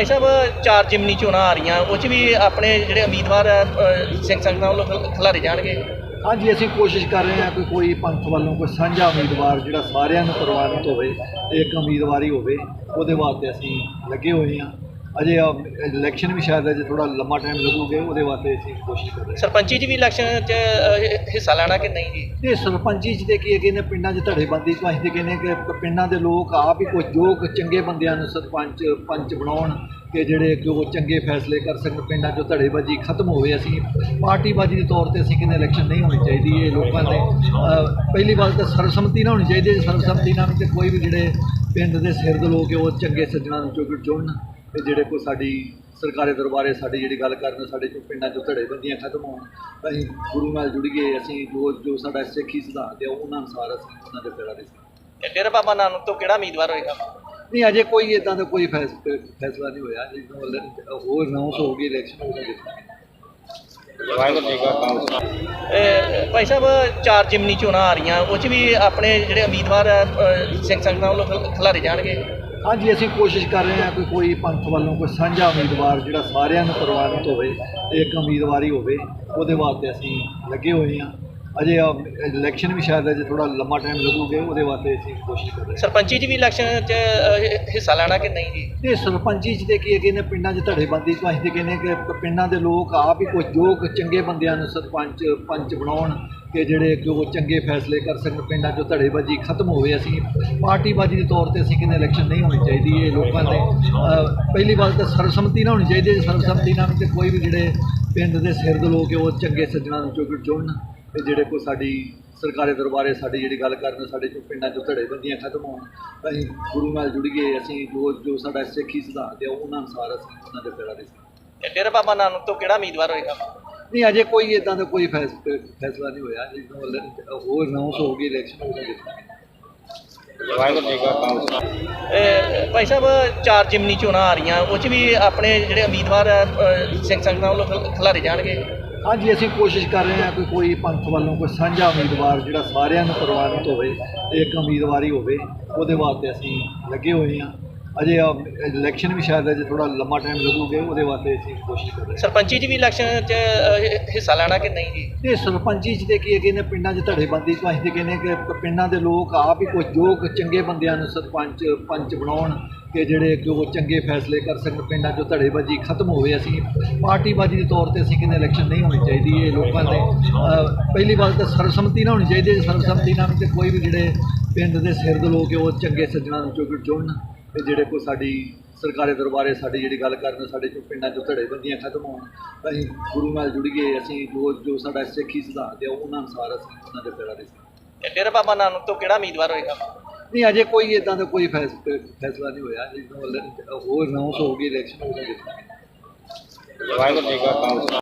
ਭਾਈ ਸਾਹਿਬ ਚਾਰ ਜਿਮਨੀ ਚੋਣਾਂ ਆ ਰਹੀਆਂ ਉਹ 'ਚ ਵੀ ਆਪਣੇ ਜਿਹੜੇ ਉਮੀਦਵਾਰ ਆ, ਸਿੰਘ ਸੰਗਤਾਂ ਵੱਲੋਂ ਖਿਲ- ਖਿਲਾਰੇ ਜਾਣਗੇ? ਹਾਂਜੀ ਅਸੀਂ ਕੋਸ਼ਿਸ਼ ਕਰ ਰਹੇ ਹਾਂ ਕਿ ਕੋਈ ਪੰਥ ਵੱਲੋਂ ਕੋਈ ਸਾਂਝਾ ਉਮੀਦਵਾਰ ਜਿਹੜਾ ਸਾਰਿਆਂ ਨੂੰ ਪ੍ਰਵਾਨਿਤ ਹੋਵੇ ਇੱਕ ਉਮੀਦਵਾਰੀ ਹੋਵੇ ਉਹਦੇ ਵਾਸਤੇ ਅਸੀਂ ਲੱਗੇ ਹੋਏ ਹਾਂ। ਅਜੇ ਇਲੈਕਸ਼ਨ ਵੀ ਸ਼ਾਇਦ ਅਜੇ ਥੋੜਾ ਲੰਮਾ ਟਾਈਮ ਲੱਗੂਗਾ ਉਹਦੇ ਵਾਸਤੇ ਅਸੀਂ ਕੋਸ਼ਿਸ਼ ਕਰ ਰਹੇ ਸਰਪੰਚੀ 'ਚ ਵੀ ਇਲੈਕਸ਼ਨ 'ਚ ਹਿੱਸਾ ਲੈਣਾ ਕਿ ਨਹੀਂ ਜੀ? ਹਾਂ ਤੇ ਸਰਪੰਚੀ ਚ ਦੇ ਕੀ ਹੈਗੇ ਨੇ ਪਿੰਡਾਂ 'ਚ ਧੜੇਬੰਦੀ ਤੋਂ ਅਸੀਂ ਤੇ ਕਹਿੰਦੇ ਕਿ ਪਿੰਡਾਂ ਦੇ ਲੋਕ ਆਪ ਹੀ ਕੁਝ ਜੋ ਕੁ ਚੰਗੇ ਬੰਦਿਆਂ ਨੂੰ ਸਰਪੰਚ ਪੰਚ ਬਣਾਉਣ ਕਿ ਜਿਹੜੇ ਜੋ ਚੰਗੇ ਫੈਸਲੇ ਕਰ ਸਕਣ ਪਿੰਡਾਂ 'ਚੋਂ ਧੜੇਬਾਜ਼ੀ ਖਤਮ ਹੋਵੇ ਅਸੀਂ ਪਾਰਟੀਬਾਜ਼ੀ ਦੇ ਤੌਰ ਤੇ ਅਸੀਂ ਕਹਿੰਦੇ ਇਲੈਕਸ਼ਨ ਨਹੀਂ ਹੋਣੀ ਚਾਹੀਦੀ ਇਹ ਲੋਕਾਂ ਦੇ ਅਹ, ਪਹਿਲੀ ਗੱਲ ਤਾਂ ਸਰਬਸੰਮਤੀ ਨਾਲ ਹੋਣੀ ਚਾਹੀਦੀ ਹੈ ਸਰਬਸੰਮਤੀ ਨਾਲ ਤੇ ਕੋਈ ਵੀ ਜਿਹੜੇ ਪਿੰਡ ਦੇ ਸਿਰ ਦੇ ਲੋਕ ਹੈ ਉਹ ਚੰਗੇ ਸੱਜਣਾ ਨੂੰ ਚੁਣ ਚੁਣਨ ਤੇ ਜਿਹੜੇ ਕੋਈ ਸਾਡੀ ਸਰਕਾਰੀ ਦਰਬਾਰੇ ਸਾਡੀ ਜਿਹੜੀ ਗੱਲ ਕਰਨ ਸਾਡੇ ਚੋਂ ਪਿੰਡਾਂ 'ਚੋਂ ਧੜੇਬੰਦੀਆਂ ਖਤਮ ਹੋਣ ਅਸੀਂ ਗੁਰੂ ਨਾਲ ਜੁੜੀਏ ਅਸੀਂ ਜੋ ਜੋ ਸਾਡਾ ਸਿੱਖੀ ਸਿਧਾਂਤ ਹੈ ਉਹਨਾਂ ਅਨੁਸਾਰ ਅਸੀਂ ਉਹਨਾਂ ਦੇ ਪੈਰਾਂ ਦੇ ਤੇ ਡੇਰਾ ਬਾਬਾ ਨਾਨਕ ਤੋਂ ਕਿਹੜਾ ਉਮੀਦਵਾਰ ਹੋਏਗਾ? ਨਹੀਂ ਅਜੇ ਕੋਈ ਇਦਾਂ ਦਾ ਕੋਈ ਫੈਸ- ਫੈਸਲਾ ਨਹੀਂ ਹੋਇਆ ਜਦੋਂ ਹੋਰ ਅਨਾਉਂਸ ਹੋ ਗਈ ਇਲੈਕਸ਼ਨ ਕਾ ਖਾਲਸਾ। ਅ, ਭਾਈ ਸਾਹਿਬ ਚਾਰ ਜਿਮਨੀ ਚੋਣਾਂ ਆ ਰਹੀਆਂ ਉਹ 'ਚ ਵੀ ਆਪਣੇ ਜਿਹੜੇ ਉਮੀਦਵਾਰ ਸਿੰਘ ਸੰਗਤਾਂ ਵੱਲੋਂ ਖਿਲ- ਖਿਲਾਰੇ ਜਾਣਗੇ? ਹਾਂਜੀ, ਅਸੀਂ ਕੋਸ਼ਿਸ਼ ਕਰ ਰਹੇ ਹਾਂ ਕਿ ਕੋਈ ਪੰਥ ਵੱਲੋਂ ਕੋਈ ਸਾਂਝਾ ਉਮੀਦਵਾਰ ਜਿਹੜਾ ਸਾਰਿਆਂ ਨੂੰ ਪ੍ਰਵਾਨਿਤ ਹੋਵੇ ਇੱਕ ਉਮੀਦਵਾਰੀ ਹੋਵੇ, ਉਹਦੇ ਵਾਸਤੇ ਅਸੀਂ ਲੱਗੇ ਹੋਏ ਹਾਂ। ਅਜੇ ਇਲੈਕਸ਼ਨ ਵੀ ਸ਼ਾਇਦ ਅਜੇ ਥੋੜਾ ਲੰਮਾ ਟਾਈਮ ਲੱਗੂਗਾ ਉਹਦੇ ਵਾਸਤੇ ਅਸੀਂ ਕੋਸ਼ਿਸ਼ ਕਰ ਰਹੇ ਹਾਂ। ਸਰਪੰਚੀ 'ਚ ਵੀ ਇਲੈਕਸ਼ਨ 'ਚ ਹਿੱਸਾ ਲੈਣਾ ਕਿ ਨਹੀਂ ਜੀ? ਤੇ ਸਰਪੰਚੀ ਚ ਦੇ ਕੀ ਹੈਗੇ ਨੇ ਪਿੰਡਾਂ 'ਚ ਧੜੇਬੰਦੀ ਤੋਂ ਅਸੀਂ ਤੇ ਕਹਿੰਦੇ ਕਿ ਪਿੰਡਾਂ ਦੇ ਲੋਕ ਆਪ ਹੀ ਕੁਝ ਜੋ ਕੁ ਚੰਗੇ ਬੰਦਿਆਂ ਨੂੰ ਸਰਪੰਚ ਪੰਚ ਬਣਾਉਣ ਕਿ ਜਿਹੜੇ ਜੋ ਚੰਗੇ ਫੈਸਲੇ ਕਰ ਸਕਣ ਪਿੰਡਾਂ 'ਚੋਂ ਧੜੇਬਾਜ਼ੀ ਖਤਮ ਹੋਵੇ ਅਸੀਂ ਪਾਰਟੀਬਾਜ਼ੀ ਦੇ ਤੌਰ ਤੇ ਅਸੀਂ ਕਹਿੰਦੇ ਇਲੈਕਸ਼ਨ ਨਹੀਂ ਹੋਣੀ ਚਾਹੀਦੀ ਇਹ ਲੋਕਾਂ ਦੇ ਅਹ, ਪਹਿਲੀ ਗੱਲ ਤਾਂ ਸਰਬਸੰਮਤੀ ਨਾਲ ਹੋਣੀ ਚਾਹੀਦੀ ਹੈ ਸਰਬਸੰਮਤੀ ਨਾਲ ਤੇ ਕੋਈ ਵੀ ਜਿਹੜੇ ਪਿੰਡ ਦੇ ਸਿਰ ਦੇ ਲੋਕ ਹੈ ਉਹ ਚੰਗੇ ਸੱਜਣਾ ਨੂੰ ਚੁਣ ਚੁਣਨ ਤੇ ਜਿਹੜੇ ਕੋਈ ਸਾਡੀ ਸਰਕਾਰੀ ਦਰਬਾਰੇ ਸਾਡੀ ਜਿਹੜੀ ਗੱਲ ਕਰਨ ਸਾਡੇ ਚੋਂ ਪਿੰਡਾਂ 'ਚੋਂ ਧੜੇਬੰਦੀਆਂ ਖਤਮ ਹੋਣ ਅਸੀਂ ਗੁਰੂ ਨਾਲ ਜੁੜੀਏ ਅਸੀਂ ਜੋ ਜੋ ਸਾਡਾ ਸਿੱਖੀ ਸਿਧਾਂਤ ਹੈ ਉਹਨਾਂ ਅਨੁਸਾਰ ਅਸੀਂ ਉਹਨਾਂ ਦੇ ਪੈਰਾਂ ਦੇ ਤੇ ਡੇਰਾ ਬਾਬਾ ਨਾਨਕ ਤੋਂ ਕਿਹੜਾ ਉਮੀਦਵਾਰ ਹੋਏਗਾ? ਨਹੀਂ ਅਜੇ ਕੋਈ ਇਦਾਂ ਦਾ ਕੋਈ ਫੈਸ- ਫੈਸਲਾ ਨਹੀਂ ਹੋਇਆ ਜਦੋਂ ਹੋਰ ਅਨਾਉਂਸ ਹੋ ਗਈ ਇਲੈਕਸ਼ਨ ਹੋ ਗਈ। ਵਾਹਿਗੁਰੂ ਜੀ ਕਾ ਖਾਲਸਾ। ਅ, ਭਾਈ ਸਾਹਿਬ ਚਾਰ ਜਿਮਨੀ ਚੋਣਾਂ ਆ ਰਹੀਆਂ ਉਹ 'ਚ ਵੀ ਆਪਣੇ ਜਿਹੜੇ ਉਮੀਦਵਾਰ ਸਿੰਘ ਸੰਗਤਾਂ ਵੱਲੋਂ ਖਿਲ- ਖਿਲਾਰੇ ਜਾਣਗੇ? ਹਾਂਜੀ ਅਸੀਂ ਕੋਸ਼ਿਸ਼ ਕਰ ਰਹੇ ਹਾਂ ਕਿ ਕੋਈ ਪੰਥ ਵੱਲੋਂ ਕੋਈ ਸਾਂਝਾ ਉਮੀਦਵਾਰ ਜਿਹੜਾ ਸਾਰਿਆਂ ਨੂੰ ਪ੍ਰਵਾਨਿਤ ਹੋਵੇ ਤੇ ਇੱਕ ਉਮੀਦਵਾਰੀ ਹੋਵੇ, ਉਹਦੇ ਵਾਸਤੇ ਅਸੀਂ ਲੱਗੇ ਹੋਏ ਹਾਂ। ਅਜੇ ਇਲੈਕਸ਼ਨ ਵੀ ਸ਼ਾਇਦ ਅਜੇ ਥੋੜਾ ਲੰਮਾ ਟਾਈਮ ਲੱਗੂਗਾ ਉਹਦੇ ਵਾਸਤੇ ਅਸੀਂ ਕੋਸ਼ਿਸ਼ ਕਰ ਰਹੇ ਸਰਪੰਚੀ 'ਚ ਵੀ ਇਲੈਕਸ਼ਨ 'ਚ ਹਿੱਸਾ ਲੈਣਾ ਕਿ ਨਹੀਂ ਜੀ? ਤੇ ਸਰਪੰਚੀ ਚ ਦੇ ਕੀ ਹੈਗੇ ਨੇ ਪਿੰਡਾਂ 'ਚ ਧੜੇਬੰਦੀ ਤੋਂ ਅਸੀਂ ਤੇ ਕਹਿੰਦੇ ਕਿ ਪਿੰਡਾਂ ਦੇ ਲੋਕ ਆਪ ਹੀ ਕੁਝ ਜੋ ਕੁ ਚੰਗੇ ਬੰਦਿਆਂ ਨੂੰ ਸਰਪੰਚ ਪੰਚ ਬਣਾਉਣ ਕਿ ਜਿਹੜੇ ਜੋ ਚੰਗੇ ਫੈਸਲੇ ਕਰ ਸਕਣ ਪਿੰਡਾਂ 'ਚੋਂ ਧੜੇਬਾਜ਼ੀ ਖਤਮ ਹੋਵੇ ਅਸੀਂ ਪਾਰਟੀਬਾਜ਼ੀ ਦੇ ਤੌਰ ਤੇ ਅਸੀਂ ਕਹਿੰਦੇ ਇਲੈਕਸ਼ਨ ਨਹੀਂ ਹੋਣੀ ਚਾਹੀਦੀ ਇਹ ਲੋਕਾਂ ਦੇ। ਅਹ, ਪਹਿਲੀ ਗੱਲ ਤਾਂ ਸਰਬਸੰਮਤੀ ਨਾਲ ਹੋਣੀ ਚਾਹੀਦੀ ਹੈ ਸਰਬਸੰਮਤੀ ਨਾਲ ਤੇ ਕੋਈ ਵੀ ਜਿਹੜੇ ਪਿੰਡ ਦੇ ਸਿਰ ਦੇ ਲੋਕ ਹੈ ਉਹ ਚੰਗੇ ਸੱਜਣਾ ਨੂੰ ਚੁਣ ਚੁਣਨ ਤੇ ਜਿਹੜੇ ਕੋਈ ਸਾਡੀ ਸਰਕਾਰੀ ਦਰਬਾਰੇ ਸਾਡੀ ਜਿਹੜੀ ਗੱਲ ਕਰਨ ਸਾਡੇ ਚੋਂ ਪਿੰਡਾਂ 'ਚੋਂ ਧੜੇਬੰਦੀਆਂ ਖਤਮ ਹੋਣ ਅਸੀਂ ਗੁਰੂ ਨਾਲ ਜੁੜੀਏ ਅਸੀਂ ਜੋ ਜੋ ਸਾਡਾ ਸਿੱਖੀ ਸਿਧਾਂਤ ਹੈ ਉਹਨਾਂ ਅਨੁਸਾਰ ਅਸੀਂ ਉਹਨਾਂ ਦੇ ਪੈਰਾਂ ਦੇ ਤੇ ਡੇਰਾ ਬਾਬਾ ਨਾਨਕ ਤੋਂ ਕਿਹੜਾ ਉਮੀਦਵਾਰ ਹੋਏਗਾ? ਨਹੀਂ ਅਜੇ ਕੋਈ ਇਦਾਂ ਦਾ ਕੋਈ ਫੈਸ- ਫੈਸਲਾ ਨਹੀਂ ਹੋਇਆ ਜਦੋਂ ਹੋਰ ਅਨਾਉਂਸ ਹੋ ਗਈ ਇਲੈਕਸ਼ਨ ਹੋ ਗਈ। ਵਾਹਿਗੁਰੂ ਜੀ ਕਾ ਖਾਲਸਾ।